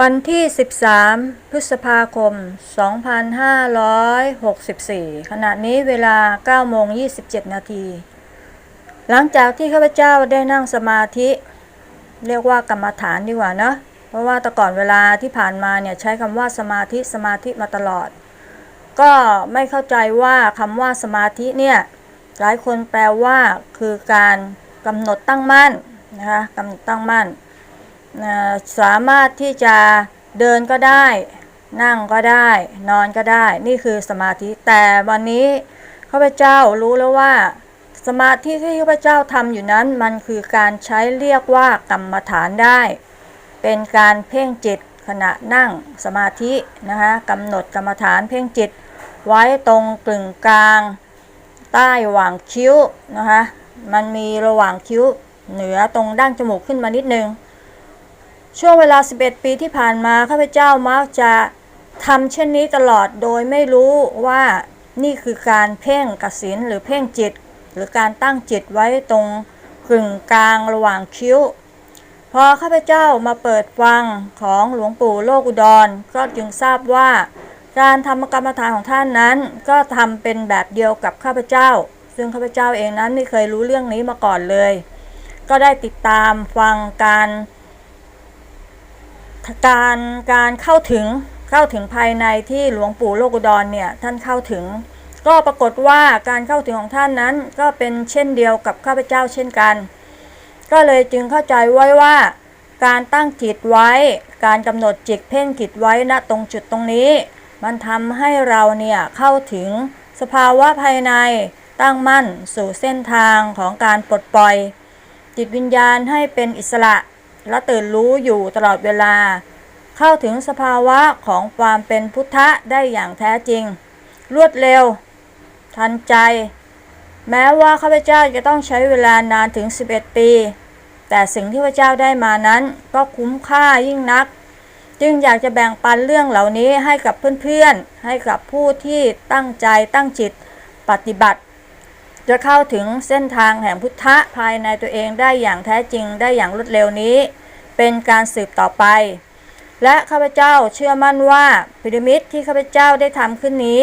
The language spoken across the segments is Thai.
วันที่ 13 พฤษภาคม 2564 ขณะนี้เวลา9โมง27 นาที หลังจากที่ข้าพเจ้าได้นั่งสมาธิ เรียกว่ากรรมฐานดีกว่านะ เพราะว่าแต่ก่อนเวลาที่ผ่านมาเนี่ยใช้คำว่าสมาธิสมาธิมาตลอด ก็ไม่เข้าใจว่าคำว่าสมาธิเนี่ย หลายคนแปลว่าคือการกำหนดตั้งมั่นนะคะกำหนดตั้งมั่น สามารถที่จะเดินก็ได้ นั่งก็ได้ นอนก็ได้ นี่คือสมาธิแต่วันนี้ข้าพเจ้ารู้แล้วว่า สมาธิที่ข้าพเจ้าทำอยู่นั้น มันคือการใช้เรียกว่ากรรมฐานได้ เป็นการเพ่งจิตขณะนั่งสมาธินะคะกำหนดกรรมฐานเพ่งจิต ไว้ตรงกึ่งกลาง ใต้หว่างคิ้วนะคะมันมีระหว่างคิ้วเหนือตรงดั้งจมูกขึ้นมานิดนึง ช่วงเวลา 11 ปีที่ผ่านมาข้าพเจ้ามักจะทำเช่นนี้ตลอดโดยไม่รู้ว่านี่คือการเพ่งกสินหรือเพ่งจิต หรือการตั้งจิตไว้ตรงกึ่งกลางระหว่างคิ้ว พอข้าพเจ้ามาเปิดฟังของหลวงปู่โลกอุดร ก็จึงทราบว่า การทำกรรมฐานของท่านนั้น ก็ทำเป็นแบบเดียวกับข้าพเจ้า ซึ่งข้าพเจ้าเองนั้นไม่เคยรู้เรื่องนี้มาก่อนเลย ก็ได้ติดตามฟังการ การการเข้าถึงเข้าถึงภายในที่หลวงปู่โลกอุดรเนี่ยท่านเข้าถึง ก็ปรากฏว่าการเข้าถึงของท่านนั้นก็เป็นเช่นเดียวกับข้าพเจ้าเช่นกัน ก็เลยจึงเข้าใจไว้ว่า การตั้งจิตไว้ การกำหนดจิตเพ่งจิตไว้ณตรงจุดตรงนี้ มันทำให้เราเนี่ยเข้าถึงสภาวะภายในตั้งมั่นสู่เส้นทางของการปลดปล่อย จิตวิญญาณให้เป็นอิสระ และตื่นรู้อยู่ตลอดเวลา เข้าถึงสภาวะของความเป็นพุทธะได้อย่างแท้จริง รวดเร็ว ทันใจ แม้ว่าข้าพเจ้าจะต้องใช้เวลานานถึง 11 ปี แต่สิ่งที่พระเจ้าได้มานั้นก็คุ้มค่ายิ่งนัก จึงอยากจะแบ่งปันเรื่องเหล่านี้ให้กับเพื่อนๆ ให้กับผู้ที่ตั้งใจตั้งจิตปฏิบัติ จะเข้าถึงเส้นทางแห่งพุทธะภายในตัวเองได้อย่างแท้จริงได้อย่างรวดเร็วนี้ เป็นการสืบต่อไป และข้าพเจ้าเชื่อมั่นว่าพีระมิดที่ข้าพเจ้าได้ทำขึ้นนี้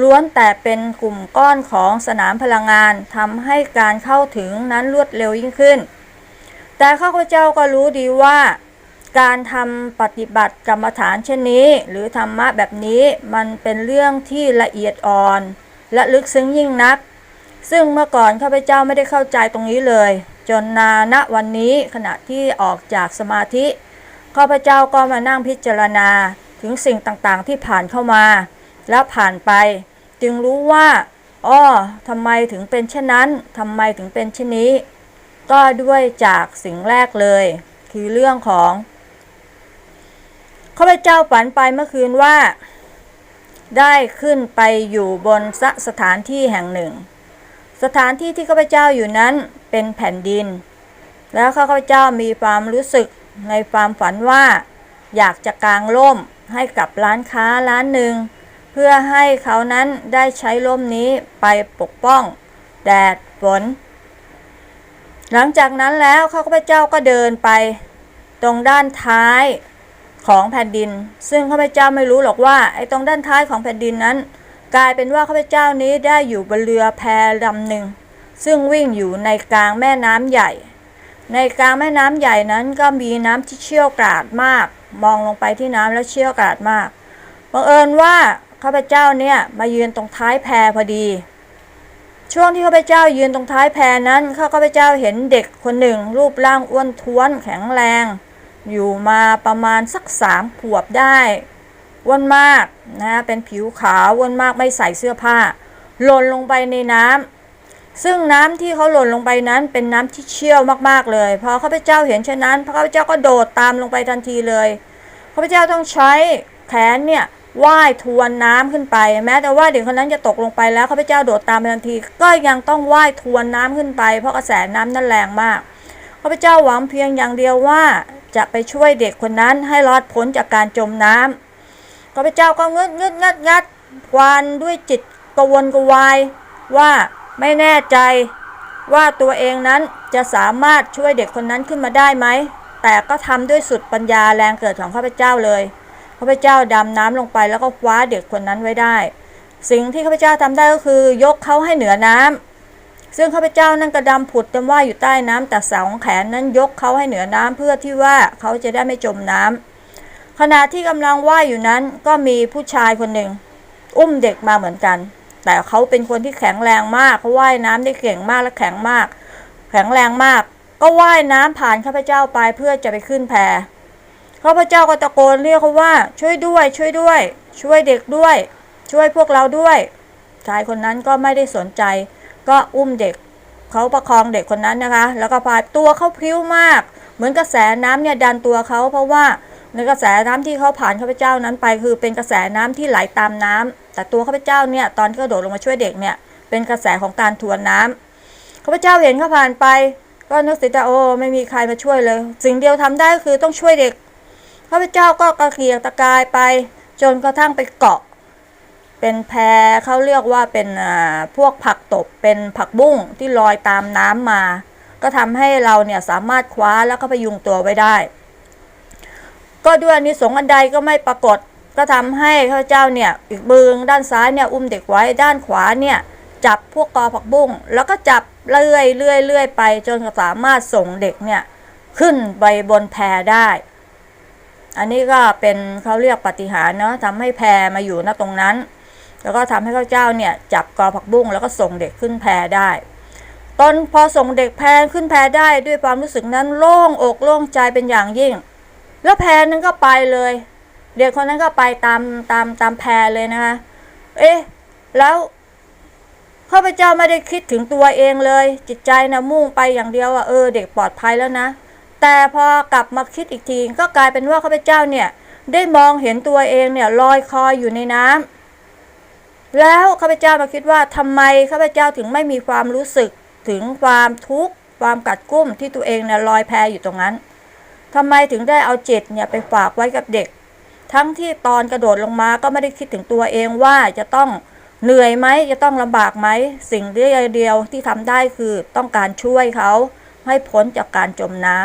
ล้วนแต่เป็นกลุ่มก้อนของสนามพลังงานทำให้การเข้าถึงนั้นรวดเร็วยิ่งขึ้น แต่ข้าพเจ้าก็รู้ดีว่าการทำปฏิบัติกรรมฐานเช่นนี้ หรือธรรมะแบบนี้มันเป็นเรื่องที่ละเอียดอ่อน และลึกซึ้งยิ่งนัก ซึ่งเมื่อก่อนข้าพเจ้าไม่ได้เข้าใจตรงนี้เลย จนนาณวันนี้ขณะที่ออกจากสมาธิข้าพเจ้าก็มานั่งพิจารณาถึงสิ่งต่างๆที่ผ่านเข้ามา แล้วผ่านไป จึงรู้ว่าอ้อทำไมถึงเป็นเช่นนั้นทำไมถึงเป็นเช่นนี้ ก็ด้วยจากสิ่งแรกเลย คือเรื่องของข้าพเจ้าฝันไปเมื่อคืนว่า ได้ขึ้นไปอยู่บนสสถานที่แห่งหนึ่ง สถานที่ที่ข้าพเจ้าอยู่นั้นเป็นแผ่นดิน แล้วข้าพเจ้ามีความรู้สึกในความฝันว่า อยากจะกางร่มให้กับร้านค้าร้านหนึ่ง เพื่อให้เขานั้นได้ใช้ร่มนี้ไปปกป้อง แดดฝน หลังจากนั้นแล้วข้าพเจ้าก็เดินไป ตรงด้านท้ายของแผ่นดิน ซึ่งข้าพเจ้าไม่รู้หรอกว่าไอ้ตรงด้านท้ายของแผ่นดินนั้น กลายเป็นว่าข้าพเจ้านี้ได้อยู่บนเรือแพลำหนึ่ง ซึ่งวิ่งอยู่ในกลางแม่น้ำใหญ่ ในกลางแม่น้ำใหญ่นั้นก็มีน้ำที่เชี่ยวกราดมาก มองลงไปที่น้ำแล้วเชี่ยวกราดมากบังเอิญว่าข้าพเจ้าเนี่ยมายืนตรงท้ายแพพอดี ช่วงที่ข้าพเจ้ายืนตรงท้ายแพนั้นข้าพเจ้าเห็นเด็กคนหนึ่ง รูปร่างอ้วนท้วนแข็งแรง อยู่มาประมาณสักสามขวบได้ อ้วนมากนะเป็นผิวขาวอ้วนมากไม่ใส่เสื้อผ้าหล่นลงไปในน้ำซึ่งน้ำที่เขาหล่นลงไปนั้นเป็นน้ำที่เชี่ยวมากๆเลย พอข้าพเจ้าเห็นเช่นนั้นข้าพเจ้าก็โดดตามลงไปทันทีเลยข้าพเจ้าต้องใช้แขนเนี่ยว่ายทวนน้ำขึ้นไป แม้แต่ว่าเด็กคนนั้นจะตกลงไปแล้วข้าพเจ้าโดดตามไปทันที ก็ยังต้องว่ายทวนน้ำขึ้นไป เพราะกระแสน้ำนั้นแรงมากข้าพเจ้าหวังเพียงอย่างเดียวว่าจะไปช่วยเด็กคนนั้นให้รอดพ้นจากการจมน้ำ ข้าพเจ้าก็งึดงึดงัดงัดควานด้วยจิตกวนกวาย ว่าไม่แน่ใจว่าตัวเองนั้นจะสามารถช่วยเด็กคนนั้นขึ้นมาได้ไหม แต่ก็ทำด้วยสุดปัญญาแรงเกิดของข้าพเจ้าเลย ข้าพเจ้าดำน้ำลงไปแล้วก็คว้าเด็กคนนั้นไว้ได้ สิ่งที่ข้าพเจ้าทำได้ก็คือยกเขาให้เหนือน้ำซึ่งข้าพเจ้านั่นกระดำผุดจำว่ายอยู่ใต้น้ำแต่สองแขนนั้นยกเขาให้เหนือน้ำเพื่อที่ว่าเขาจะได้ไม่จมน้ำ ขณะที่กำลังว่ายอยู่นั้นก็มีผู้ชายคนหนึ่ง อุ้มเด็กมาเหมือนกัน แต่เขาเป็นคนที่แข็งแรงมากเขาว่ายน้ำได้เก่งมากและแข็งมาก แข็งแรงมาก ก็ว่ายน้ำผ่านข้าพเจ้าไปเพื่อจะไปขึ้นแพข้าพเจ้าก็ตะโกนเรียกเขาว่า ช่วยด้วย ช่วยด้วย ช่วยเด็กด้วย ช่วยพวกเราด้วยชายคนนั้นก็ไม่ได้สนใจ ก็อุ้มเด็กเขาประคองเด็กคนนั้นนะคะ แล้วก็พาตัวเขาพริ้วมาก เหมือนกระแสน้ำเนี่ยดันตัวเขาเพราะว่า ในกระแสน้ำที่เขาผ่านข้าพเจ้านั้นไปคือเป็นกระแสน้ำที่ไหลตามน้ำแต่ตัวข้าพเจ้าเนี่ยตอนที่กระโดดลงมาช่วยเด็กเนี่ยเป็นกระแสของการทวนน้ำข้าพเจ้าเห็นเขาผ่านไป ก็นึกสิต่โอ้ไม่มีใครมาช่วยเลย สิ่งเดียวทำได้ก็คือต้องช่วยเด็กข้าพเจ้าก็กระเกียกตะกายไป จนกระทั่งไปเกาะ เป็นแพเขาเรียกว่าเป็นอ่าพวกผักตบเป็นผักบุ้งที่ลอยตามน้ำมา ก็ทำให้เราเนี่ยสามารถคว้าแล้วก็พยุงตัวไว้ได้ ก็ด้วยอนิสงส์อันใดก็ไม่ปรากฏ ก็ทำให้ข้าเจ้าเนี่ยอีกมือด้านซ้ายเนี่ยอุ้มเด็กไว้ด้านขวาเนี่ยจับพวกกอผักบุ้งแล้วก็จับเลื่อยเลื่อยเลื่อยไป จนสามารถส่งเด็กเนี่ยขึ้นไปบนแพได้ อันนี้ก็เป็นเขาเรียกปฏิหารเนาะทำให้แพมาอยู่ณตรงนั้น แล้วก็ทำให้ข้าเจ้าเนี่ยจับกอผักบุ้งแล้วก็ส่งเด็กขึ้นแพได้ตอนพอส่งเด็กแพขึ้นแพได้ด้วยความรู้สึกนั้นโล่งอกโล่งใจเป็นอย่างยิ่ง แล้วแพนั้นก็ไปเลย เด็กคนนั้นก็ไปตามตามตามแพเลยนะคะ เอ๊ะ แล้วข้าพเจ้าไม่ได้คิดถึงตัวเองเลย จิตใจนะมุ่งไปอย่างเดียวว่าเออเด็กปลอดภัยแล้วนะ แต่พอกลับมาคิดอีกทีก็กลายเป็นว่าข้าพเจ้าเนี่ย ได้มองเห็นตัวเองเนี่ยลอยคอยอยู่ในน้ำแล้วข้าพเจ้ามาคิดว่าทำไมข้าพเจ้าถึงไม่มีความรู้สึกถึงความทุกข์ความกัดกุ้มที่ตัวเองเนี่ยลอยแพอยู่ตรงนั้น ทำไมถึงได้เอาจิตเนี่ยไปฝากไว้กับเด็ก ทั้งที่ตอนกระโดดลงมาก็ไม่ได้คิดถึงตัวเองว่าจะต้องเหนื่อยไหมจะต้องลำบากไหมสิ่งเดียวที่ทำได้คือต้องการช่วยเขาให้พ้นจากการจมน้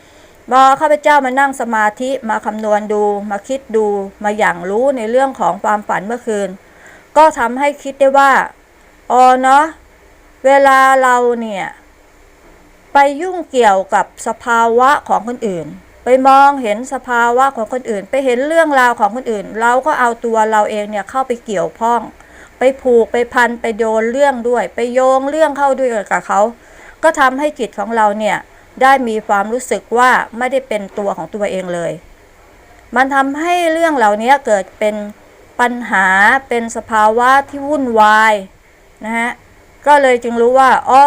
ำพอข้าพเจ้ามานั่งสมาธิมาคำนวณดูมาคิดดูมาอย่างรู้ในเรื่องของความฝันเมื่อคืน ก็ทำให้คิดได้ว่าอ๋อเนาะเวลาเราเนี่ย ไปยุ่งเกี่ยวกับสภาวะของคนอื่น ไปมองเห็นสภาวะของคนอื่น ไปเห็นเรื่องราวของคนอื่น เราก็เอาตัวเราเองเนี่ยเข้าไปเกี่ยวข้อง ไปผูกไปพันไปโยนเรื่องด้วย ไปโยงเรื่องเข้าด้วยกับเขา ก็ทำให้จิตของเราเนี่ยได้มีความรู้สึกว่าไม่ได้เป็นตัวของตัวเองเลย มันทำให้เรื่องเหล่านี้เกิดเป็นปัญหาเป็นสภาวะที่วุ่นวายนะฮะก็เลยจึงรู้ว่าอ๋อ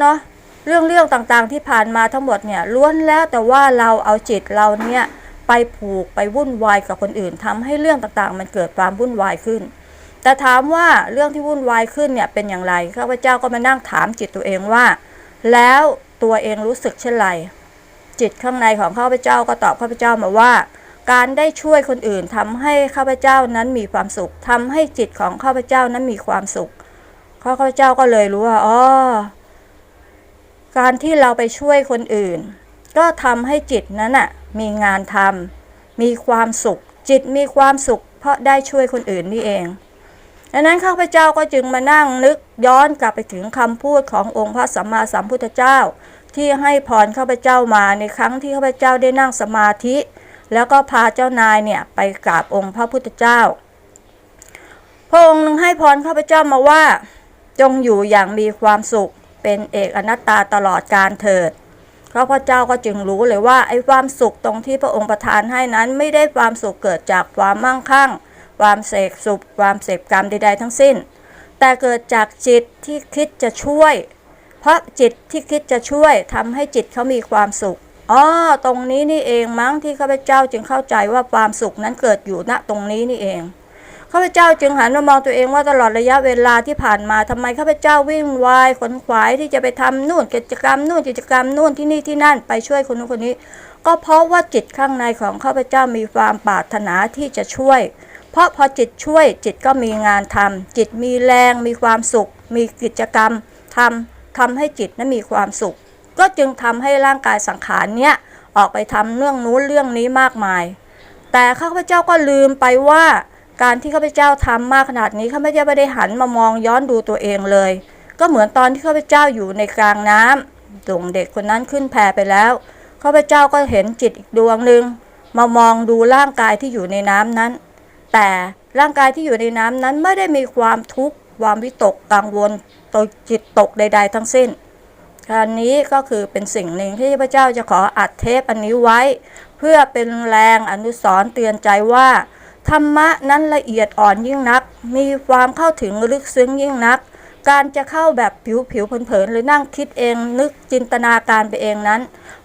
เนาะ เรื่องเรื่องต่างๆที่ผ่านมาทั้งหมดเนี่ยล้วนแล้วแต่ว่าเราเอาจิตเราเนี่ยไปผูกไปวุ่นวายกับคนอื่นทำให้เรื่องต่างๆ มันเกิดความวุ่นวายขึ้น แต่ถามว่าเรื่องที่วุ่นวายขึ้นเนี่ยเป็นอย่างไรข้าพเจ้าก็มานั่งถามจิตตัวเองว่า แล้วตัวเองรู้สึกเช่นไรจิตข้างในของข้าพเจ้าก็ตอบข้าพเจ้ามาว่า การได้ช่วยคนอื่นทำให้ข้าพเจ้านั้นมีความสุขทำให้จิตของข้าพเจ้านั้นมีความสุขข้าพเจ้าก็เลยรู้ว่าอ๋อ การที่เราไปช่วยคนอื่น ก็ทำให้จิตนั้นน่ะมีงานทำมีความสุข จิตมีความสุข เพราะได้ช่วยคนอื่นนี่เองดังนั้นข้าพเจ้าก็จึงมานั่งนึกย้อนกลับไปถึงคำพูดขององค์พระสัมมาสัมพุทธเจ้า ที่ให้พรข้าพเจ้ามาในครั้งที่ข้าพเจ้าได้นั่งสมาธิ แล้วก็พาเจ้านายเนี่ยไปกราบองค์พระพุทธเจ้า พระองค์ให้พรข้าพเจ้ามาว่า จงอยู่อย่างมีความสุข เป็นเอกอนัตตาตลอดการเถิดข้าพเจ้าก็จึงรู้เลยว่าไอ้ความสุขตรงที่พระองค์ประทานให้นั้นไม่ได้ความสุขเกิดจากความมั่งคั่ง ความเสกสุข ความเสพกรรมใด ๆ ทั้งสิ้น แต่เกิดจากจิตที่คิดจะช่วย เพราะจิตที่คิดจะช่วยทำให้จิตเขามีความสุขอ๋อตรงนี้นี่เองมั้งที่ข้าพเจ้าจึงเข้าใจว่าความสุขนั้นเกิดอยู่ณตรงนี้นี่เอง ข้าพเจ้าจึงหันมามองตัวเองว่าตลอดระยะเวลาที่ผ่านมาทำไมข้าพเจ้าวิ่งวายขนขวายที่จะไปทำนู่นกิจกรรมนู่นกิจกรรมนู่นที่นี่ที่นั่นไปช่วยคนนู้นคนนี้ ก็เพราะว่าจิตข้างในของข้าพเจ้ามีความปรารถนาที่จะช่วย เพราะพอจิตช่วยจิตก็มีงานทำจิตมีแรง มีความสุข มีกิจกรรมทำทำให้จิตนั้นมีความสุข ก็จึงทำให้ร่างกายสังขารเนี้ยออกไปทำเรื่องนู้นเรื่องนี้มากมาย แต่ข้าพเจ้าก็ลืมไปว่า การที่ข้าพเจ้าทำมากขนาดนี้ข้าพเจ้าไม่ได้หันมามองย้อนดูตัวเองเลย ก็เหมือนตอนที่ข้าพเจ้าอยู่ในกลางน้ำส่งเด็กคนนั้นขึ้นแพไปแล้วข้าพเจ้าก็เห็นจิตอีกดวงหนึ่งมามองดูร่างกายที่อยู่ในน้ำนั้น แต่ร่างกายที่อยู่ในน้ำนั้นไม่ได้มีความทุกข์ความวิตกกังวลตกจิตตกใด ๆ ทั้งสิ้นการนี้ก็คือเป็นสิ่งหนึ่งที่พระเจ้าจะขออัดเทปอันนี้ไว้ เพื่อเป็นแรงอนุสรณ์เตือนใจว่า ธรรมะนั้นละเอียดอ่อนยิ่งนัก มีความเข้าถึงลึกซึ้งยิ่งนัก การจะเข้าแบบผิวผิวๆเผินๆหรือนั่งคิดเองนึกจินตนาการไปเองนั้น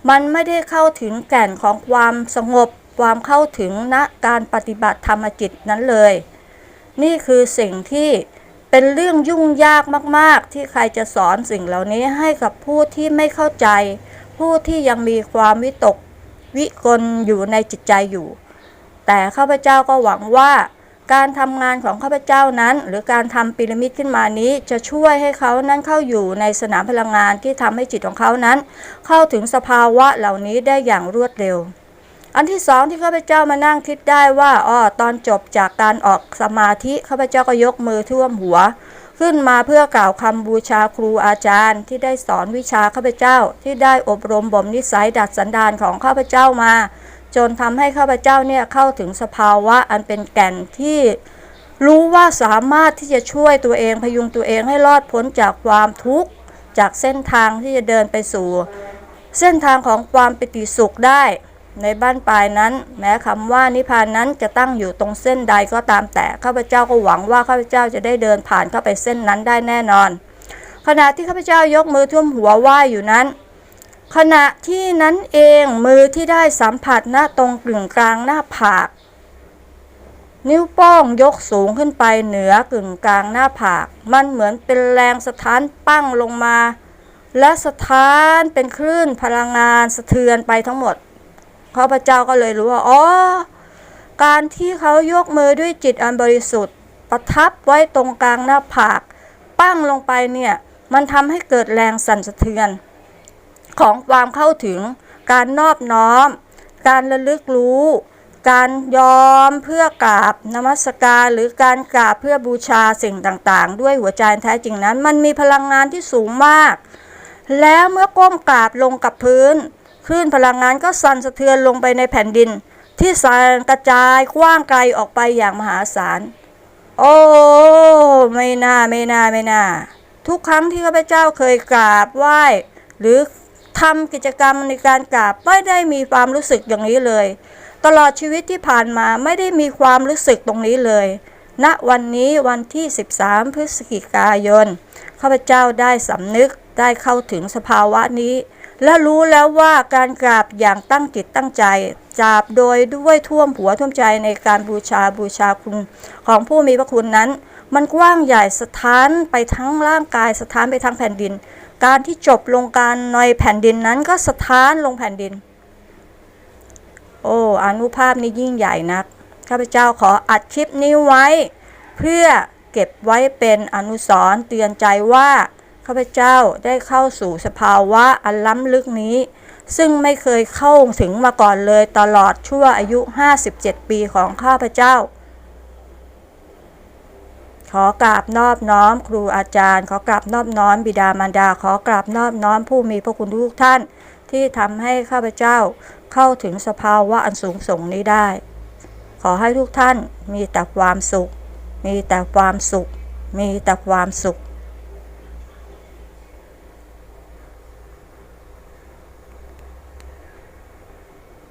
มันไม่ได้เข้าถึงแก่นของความสงบ ความเข้าถึงณการปฏิบัติธรรมจิตนั้นเลย นี่คือสิ่งที่เป็นเรื่องยุ่งยากมากๆ ที่ใครจะสอนสิ่งเหล่านี้ให้กับผู้ที่ไม่เข้าใจ ผู้ที่ยังมีความวิตกวิกลอยู่ในจิตใจอยู่ แต่ข้าพเจ้าก็หวังว่า การทำงานของข้าพเจ้านั้น หรือการทำพีระมิดขึ้นมานี้ จะช่วยให้เขานั้นเข้าอยู่ในสนามพลังงานที่ทำให้จิตของเขานั้น เข้าถึงสภาวะเหล่านี้ได้อย่างรวดเร็วอันที่สองที่ข้าพเจ้ามานั่งคิดได้ว่าอ้อตอนจบจากการออกสมาธิข้าพเจ้าก็ยกมือท่วมหัว ขึ้นมาเพื่อกล่าวคำบูชาครูอาจารย์ ที่ได้สอนวิชาข้าพเจ้าที่ได้อบรมบ่มนิสัยดัดสันดานของข้าพเจ้ามา จนทำให้ข้าพเจ้าเนี่ยเข้าถึงสภาวะอันเป็นแก่นที่รู้ว่าสามารถที่จะช่วยตัวเองพยุงตัวเองให้รอดพ้นจากความทุกข์ จากเส้นทางที่จะเดินไปสู่ เส้นทางของความปิติสุขได้ ในบ้านปลายนั้น แม้คำว่านิพพานนั้นจะตั้งอยู่ตรงเส้นใดก็ตามแต่ข้าพเจ้าก็หวังว่าข้าพเจ้าจะได้เดินผ่านเข้าไปเส้นนั้นได้แน่นอน ขณะที่ข้าพเจ้ายกมือท่วมหัวไหว้อยู่นั้น ขณะที่นั้นเองมือที่ได้สัมผัสหน้าตรงกึ่งกลางหน้าผาก นิ้วโป้งยกสูงขึ้นไปเหนือกึ่งกลางหน้าผาก มันเหมือนเป็นแรงสะท้านปั้งลงมา และสะท้านเป็นคลื่นพลังงานสะเทือนไปทั้งหมดข้าพเจ้าก็เลยรู้ว่าอ๋อการที่เขายกมือด้วยจิตอันบริสุทธิ์ ประทับไว้ตรงกลางหน้าผาก ปั้งลงไปเนี่ย มันทำให้เกิดแรงสั่นสะเทือน ของความเข้าถึง การนอบน้อม การระลึกรู้ การยอมเพื่อกราบนมัสการ หรือการกราบเพื่อบูชาสิ่งต่างๆ ด้วยหัวใจแท้จริงนั้น มันมีพลังงานที่สูงมาก แล้วเมื่อก้มกราบลงกับพื้นคลื่นพลังงานก็สั่นสะเทือนลงไปในแผ่นดิน ที่สั่นกระจายกว้างไกลออกไปอย่างมหาศาล โอ้ไม่น่าไม่น่าไม่น่าทุกครั้งที่ข้าพเจ้าเคยกราบไหว้ หรือ ทำกิจกรรมในการกราบไม่ได้มีความรู้สึกอย่างนี้เลย ตลอดชีวิตที่ผ่านมาไม่ได้มีความรู้สึกตรงนี้เลยณวันนี้วันที่ 13 พฤศจิกายนข้าพเจ้าได้สำนึกได้เข้าถึงสภาวะนี้ และรู้แล้วว่าการกราบอย่างตั้งจิตตั้งใจจาบโดยด้วยท่วมหัวท่วมใจในการบูชาบูชาคุณ ของผู้มีพระคุณนั้น มันกว้างใหญ่สถานไปทั้งร่างกายสถานไปทั้งแผ่นดิน การที่จบลงการในแผ่นดินนั้นก็สถานลงแผ่นดิน โอ้อนุภาพนี้ยิ่งใหญ่นักข้าพเจ้าขออัดคลิปนี้ไว้ เพื่อเก็บไว้เป็นอนุสรณ์เตือนใจว่าข้าพเจ้าได้เข้าสู่สภาวะอันล้ำลึกนี้ ซึ่งไม่เคยเข้าถึงมาก่อนเลยตลอดชั่วอายุ 57 ปีของข้าพเจ้า ขอกราบนอบน้อมครูอาจารย์ ขอกราบนอบน้อมบิดามารดา ขอกราบนอบน้อมผู้มีพระคุณทุกท่าน ที่ทำให้ข้าพเจ้าเข้าถึงสภาวะอันสูงส่งนี้ได้ ขอให้ทุกท่านมีแต่ความสุข มีแต่ความสุข มีแต่ความสุข